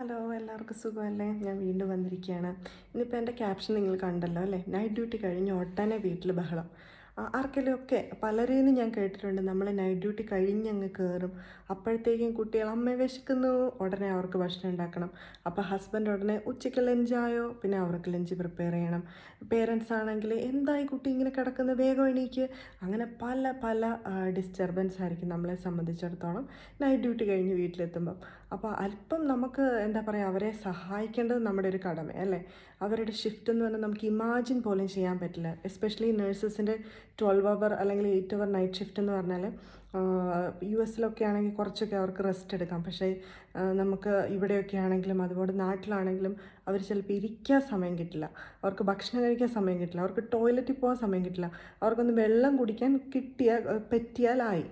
Hello എല്ലാവർക്കും സുഖമല്ലേ? ഞാൻ വീണ്ടും വന്നിരിക്കുകയാണ്. ഇന്നിപ്പോൾ എന്റെ ക്യാപ്ഷൻ നിങ്ങൾ കണ്ടല്ലോ അല്ലേ? നൈറ്റ് ഡ്യൂട്ടി കഴിഞ്ഞ് ഒട്ടനെ വീട്ടിൽ ബഹളം. ആ, ആർക്കെങ്കിലും ഒക്കെ പലരെയും ഞാൻ കേട്ടിട്ടുണ്ട്. നമ്മൾ നൈറ്റ് ഡ്യൂട്ടി കഴിഞ്ഞ് അങ്ങ് കയറും അപ്പോഴത്തേക്കും കുട്ടികൾ അമ്മ വിശക്കുന്നു. ഉടനെ അവർക്ക് ഭക്ഷണം ഉണ്ടാക്കണം. അപ്പോൾ ഹസ്ബൻഡ് ഉടനെ ഉച്ചയ്ക്ക് ലഞ്ചായോ പിന്നെ അവർക്ക് ലഞ്ച് പ്രിപ്പയർ ചെയ്യണം. പേരൻസ് ആണെങ്കിൽ എന്തായി കുട്ടി ഇങ്ങനെ കിടക്കുന്നത് വേഗം എണീക്ക്. അങ്ങനെ പല പല ഡിസ്റ്റർബൻസ് ആയിരിക്കും നമ്മളെ സംബന്ധിച്ചിടത്തോളം നൈറ്റ് ഡ്യൂട്ടി കഴിഞ്ഞ് വീട്ടിലെത്തുമ്പം. അപ്പോൾ അല്പം നമുക്ക് എന്താ പറയുക അവരെ സഹായിക്കേണ്ടത് നമ്മുടെ ഒരു കടമ അല്ലേ? അവരുടെ ഷിഫ്റ്റ് എന്ന് പറഞ്ഞാൽ നമുക്ക് ഇമാജിൻ പോലും ചെയ്യാൻ പറ്റില്ല. എസ്പെഷ്യലി നഴ്സസിന്റെ ട്വൽവ് അവർ അല്ലെങ്കിൽ എയ്റ്റ് അവർ നൈറ്റ് ഷിഫ്റ്റ് എന്ന് പറഞ്ഞാൽ യു എസിലൊക്കെ ആണെങ്കിൽ കുറച്ചൊക്കെ അവർക്ക് റെസ്റ്റ് എടുക്കാം. പക്ഷേ നമുക്ക് ഇവിടെയൊക്കെ ആണെങ്കിലും അതുപോലെ നാട്ടിലാണെങ്കിലും അവർ ചിലപ്പോൾ ഇരിക്കാൻ സമയം കിട്ടില്ല. അവർക്ക് ഭക്ഷണം കഴിക്കാൻ സമയം കിട്ടില്ല. അവർക്ക് ടോയ്ലറ്റിൽ പോകാൻ സമയം കിട്ടില്ല. അവർക്കൊന്ന് വെള്ളം കുടിക്കാൻ കിട്ടിയാൽ പറ്റിയാലായി.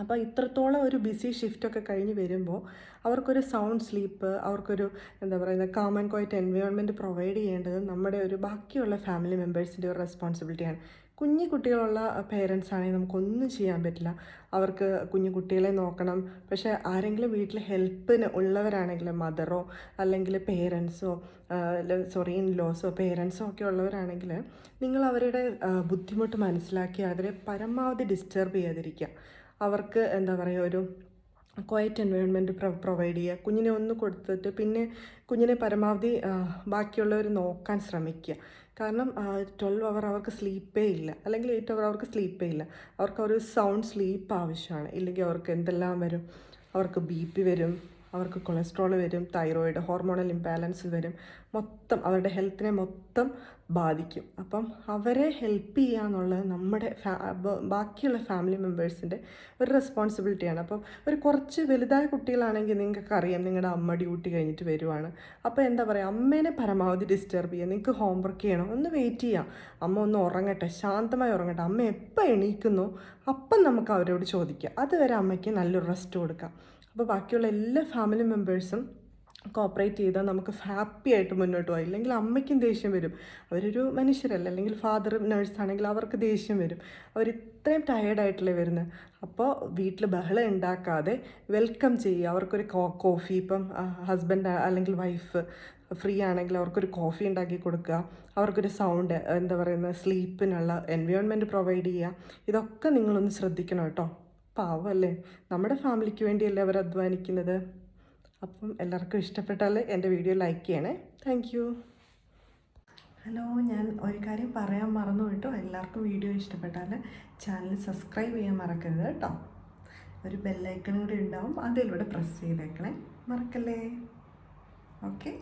അപ്പോൾ ഇത്രത്തോളം ഒരു ബിസി ഷിഫ്റ്റൊക്കെ കഴിഞ്ഞ് വരുമ്പോൾ അവർക്കൊരു സൗണ്ട് സ്ലീപ്പ് അവർക്കൊരു എന്താ പറയുന്നത് calm and quiet environment provide ചെയ്യേണ്ടത് നമ്മുടെ ഒരു ബാക്കിയുള്ള ഫാമിലി മെമ്പേഴ്സിന്റെ ഒരു റെസ്പോൺസിബിലിറ്റിയാണ് കുഞ്ഞു കുട്ടികളുള്ള പേരൻസ് ആണെങ്കിൽ നമുക്കൊന്നും ചെയ്യാൻ പറ്റില്ല. അവർക്ക് കുഞ്ഞു കുട്ടികളെ നോക്കണം. പക്ഷേ ആരെങ്കിലും വീട്ടിൽ ഹെൽപ്പിന് ഉള്ളവരാണെങ്കിൽ മദറോ അല്ലെങ്കിൽ പേരൻസോ സോറി ഇൻ ലോസോ പേരൻസോ ഒക്കെ ഉള്ളവരാണെങ്കിൽ നിങ്ങൾ അവരുടെ ബുദ്ധിമുട്ട് മനസ്സിലാക്കി അവരെ പരമാവധി ഡിസ്റ്റർബ് ചെയ്യാതിരിക്കുക. അവർക്ക് എന്താ പറയുക ഒരു ക്വയറ്റ് എൻവയോൺമെന്റ് പ്രൊവൈഡ് ചെയ്യുക. കുഞ്ഞിനെ ഒന്ന് കൊടുത്തിട്ട് പിന്നെ കുഞ്ഞിനെ പരമാവധി ബാക്കിയുള്ളവർ നോക്കാൻ ശ്രമിക്കുക. കാരണം ട്വൽവ് അവർ അവർക്ക് സ്ലീപ്പേ ഇല്ല. അല്ലെങ്കിൽ എയ്റ്റ് അവർ അവർക്ക് സ്ലീപ്പേ ഇല്ല. അവർക്ക് ഒരു സൗണ്ട് സ്ലീപ്പ് ആവശ്യമാണ്. ഇല്ലെങ്കിൽ അവർക്ക് എന്തെല്ലാം വരും? അവർക്ക് ബി പി വരും. അവർക്ക് കൊളസ്ട്രോൾ വരും തൈറോയിഡ് ഹോർമോണൽ ഇംബാലൻസ് വരും. മൊത്തം അവരുടെ ഹെൽത്തിനെ മൊത്തം ബാധിക്കും. അപ്പം അവരെ ഹെൽപ്പ് ചെയ്യുക എന്നുള്ളത് നമ്മുടെ ബാക്കിയുള്ള ഫാമിലി മെമ്പേഴ്സിന്റെ ഒരു റെസ്പോൺസിബിലിറ്റിയാണ് അപ്പം ഒരു കുറച്ച് വലുതായ കുട്ടികളാണെങ്കിൽ നിങ്ങൾക്ക് അറിയാം നിങ്ങളുടെ അമ്മ ഡ്യൂട്ടി കഴിഞ്ഞിട്ട് വരുവാണ്. അപ്പോൾ എന്താ പറയുക അമ്മേനെ പരമാവധി ഡിസ്റ്റർബ് ചെയ്യുക. നിങ്ങൾക്ക് ഹോംവർക്ക് ചെയ്യണം? ഒന്ന് വെയിറ്റ് ചെയ്യാം അമ്മ ഒന്ന് ഉറങ്ങട്ടെ ശാന്തമായി ഉറങ്ങട്ടെ. അമ്മ എപ്പോൾ എണീക്കുന്നു? അപ്പം നമുക്ക് അവരോട് ചോദിക്കാം അതുവരെ അമ്മയ്ക്ക് നല്ലൊരു റെസ്റ്റ് കൊടുക്കാം അപ്പോൾ ബാക്കിയുള്ള എല്ലാ ഫാമിലി മെമ്പേഴ്സും കോപ്പറേറ്റ് ചെയ്താൽ നമുക്ക് ഹാപ്പി ആയിട്ട് മുന്നോട്ട് പോകാം. ഇല്ലെങ്കിൽ അമ്മയ്ക്കും ദേഷ്യം വരും. അവരൊരു മനുഷ്യരല്ല? അല്ലെങ്കിൽ ഫാദർ നഴ്സാണെങ്കിൽ അവർക്ക് ദേഷ്യം വരും. അവർ ഇത്രയും ടയേർഡായിട്ടല്ലേ വരുന്നത് അപ്പോൾ വീട്ടിൽ ബഹളം ഉണ്ടാക്കാതെ വെൽക്കം ചെയ്യുക. അവർക്കൊരു കോഫി ഇപ്പം ഹസ്ബൻഡ് അല്ലെങ്കിൽ വൈഫ് ഫ്രീ ആണെങ്കിൽ അവർക്കൊരു കോഫി ഉണ്ടാക്കി കൊടുക്കുക. അവർക്കൊരു സൗണ്ട് എന്താ പറയുന്നത് സ്ലീപ്പിനുള്ള എൻവയോൺമെന്റ് പ്രൊവൈഡ് ചെയ്യുക. ഇതൊക്കെ നിങ്ങളൊന്ന് ശ്രദ്ധിക്കണം കേട്ടോ. പാവമല്ലേ നമ്മുടെ ഫാമിലിക്ക് വേണ്ടിയല്ലേ അവർ അധ്വാനിക്കുന്നത്? അപ്പം എല്ലാവർക്കും ഇഷ്ടപ്പെട്ടാൽ എന്റെ വീഡിയോ ലൈക്ക് ചെയ്യണേ. താങ്ക് ഹലോ ഞാൻ ഒരു കാര്യം പറയാൻ മറന്നു കേട്ടോ എല്ലാവർക്കും വീഡിയോ ഇഷ്ടപ്പെട്ടാൽ ചാനൽ സബ്സ്ക്രൈബ് ചെയ്യാൻ മറക്കരുത് കേട്ടോ. ഒരു ബെല്ലൈക്കൺ കൂടി ഉണ്ടാവും. അതിലൂടെ പ്രസ് ചെയ്തേക്കണേ. മറക്കല്ലേ? ഓക്കെ